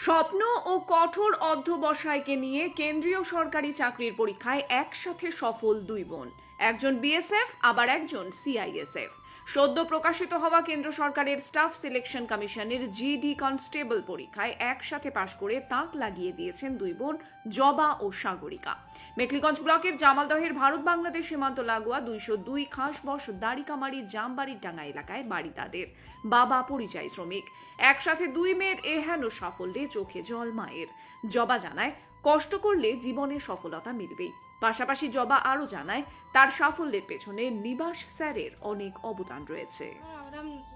স্বপ্ন ও কঠোর অধ্যবসায়কে নিয়ে কেন্দ্রীয় সরকারি চাকরির পরীক্ষায় একসাথে সফল দুই বোন। একজন বিএসএফ আবার একজন সিআইএসএফ সদ্য প্রকাশিত হওয়া কেন্দ্র সরকারের স্টাফ সিলেকশন কমিশনের জিডি কনস্টেবল পরীক্ষায় একসাথে পাশ করে তাক লাগিয়ে দিয়েছেন দুই বোন, জবা ও সাগরিকা। মেকলিগঞ্জ ব্লকের জামালদহের ভারত বাংলাদেশ সীমান্ত লাগোয়া দুইশো দুই খাসবস দাড়িকামারি জামবাড়ির ডাঙ্গা এলাকায় বাড়ি তাদের। বাবা পরিযায়ী শ্রমিক। একসাথে দুই মেয়ের এহেন সাফল্যে চোখে জল মায়ের। জবা জানায় কষ্ট করলে জীবনে সফলতা মিলবেই। পাশাপাশি জবা আরও জানায়, তার সাফল্যের পেছনে নিবাস স্যারের অনেক অবদান রয়েছে।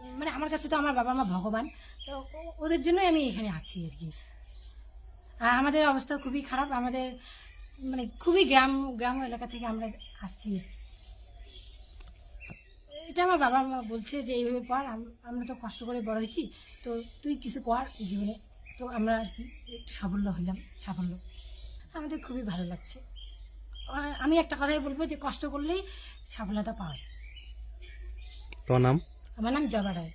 মানে আমার কাছে তো আমার বাবা মা ভগবান, তো ওদের জন্যই আমি এখানে আছি আর কি। আর আমাদের অবস্থা খুবই খারাপ, আমাদের মানে খুবই গ্রাম গ্রাম এলাকা থেকে আমরা আসছি। এটা আমার বাবা মা বলছে যে, এইভাবে পর আম- আমরা তো কষ্ট করে বড় হয়েছি, তো তুই কিছু কর জীবনে। তো আমরা আর কি, একটু সাফল্য হইলাম, সাফল্য। আমাদের খুবই ভালো লাগছে। আমি একটা কথাই বলব যে কষ্ট করলেই সফলতা পাওয়া যায়। তোমার নাম? আমার নাম জবা রায়।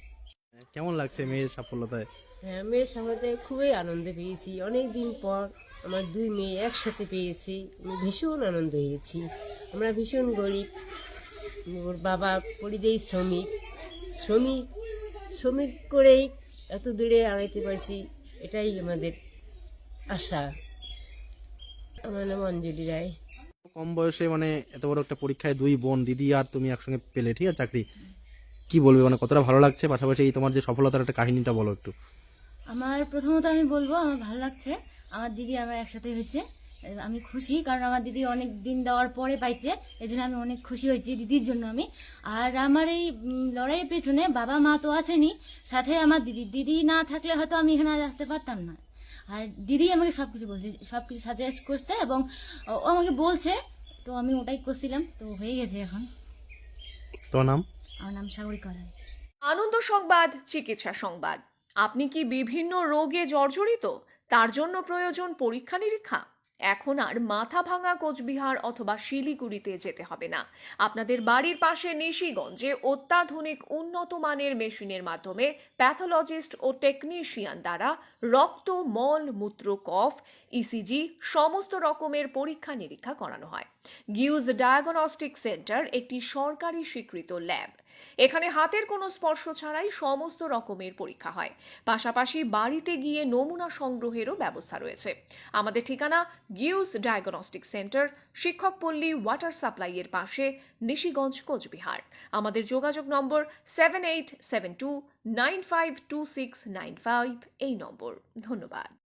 কেমন লাগছে মেয়ের সাফল্যতায় হ্যাঁ মেয়ের সামনে খুবই আনন্দ পেয়েছি। অনেক দিন পর আমার দুই মেয়ে একসাথে পেয়েছি। আমি ভীষণ আনন্দ হয়েছি। আমরা ভীষণ গরিব। ওর বাবা পরিযায়ী শ্রমিক। শ্রমিক শ্রমিক করেই এত দূরে আগাইতে পারছি এটাই আমাদের আশা। আমার নাম অঞ্জলি রায়। কম বয়সে মানে এত বড় একটা পরীক্ষায় দুই বোন দিদি আর তুমি একসঙ্গে পেলে ঠিক আছে চাকরি? কি বলবে? মানে কতটা ভালো লাগছে? পাশাপাশি এই তোমার যে সফলতার একটা কাহিনীটা বলো একটু। আমার প্রথমত আমি বলব আমার ভালো লাগছে। আমার দিদি আমার একসাথে হয়েছে। আমি খুশি কারণ আমার দিদি অনেক দিন দেওয়ার পরে পাইছে। এই জন্য আমি অনেক খুশি হয়েছি দিদির জন্য আমি। আর আমার এই লড়াইয়ের পেছনে বাবা মা তো আসেনি সাথে আমার দিদি দিদি না থাকলে হয়তো আমি এখানে আজ আসতে পারতাম না। আর দিদি আমাকে সব কিছু বলছে সব কিছু সাজেস্ট করছে এবং ও আমাকে বলছে তো আমি ওটাই করছিলাম তো হয়ে গেছে এখন। তো নাম? আমার নাম সাগরিকা রায়। আনন্দ সংবাদ চিকিৎসা সংবাদ। আপনি কি বিভিন্ন রোগে জর্জরিত? তার জন্য প্রয়োজন পরীক্ষা নিরীক্ষা এখন আর মাথা ভাঙা কোচবিহার অথবা শিলিগুড়িতে যেতে হবে না। আপনাদের বাড়ির পাশে নিশিগঞ্জে অত্যাধুনিক উন্নত মানের মেশিনের মাধ্যমে প্যাথোলজিস্ট ও টেকনিশিয়ান দ্বারা রক্ত, মল, মূত্র, কফ ইসিজি সমস্ত রকমের পরীক্ষা নিরীক্ষা করানো হয়। গিউজ ডায়াগনস্টিক সেন্টার একটি সরকারি স্বীকৃত ল্যাব। এখানে হাতের কোনো স্পর্শ ছাড়াই সমস্ত রকমের পরীক্ষা হয়। পাশাপাশি বাড়িতে গিয়ে নমুনা সংগ্রহেরও ব্যবস্থা রয়েছে। আমাদের ঠিকানা গিউজ ডায়াগনস্টিক সেন্টার শিক্ষকপল্লী ওয়াটার সাপ্লাইয়ের পাশে, নিশিগঞ্জ, কোচবিহার। আমাদের যোগাযোগ নম্বর seven eight seven two nine five two six nine five এই নম্বর। ধন্যবাদ।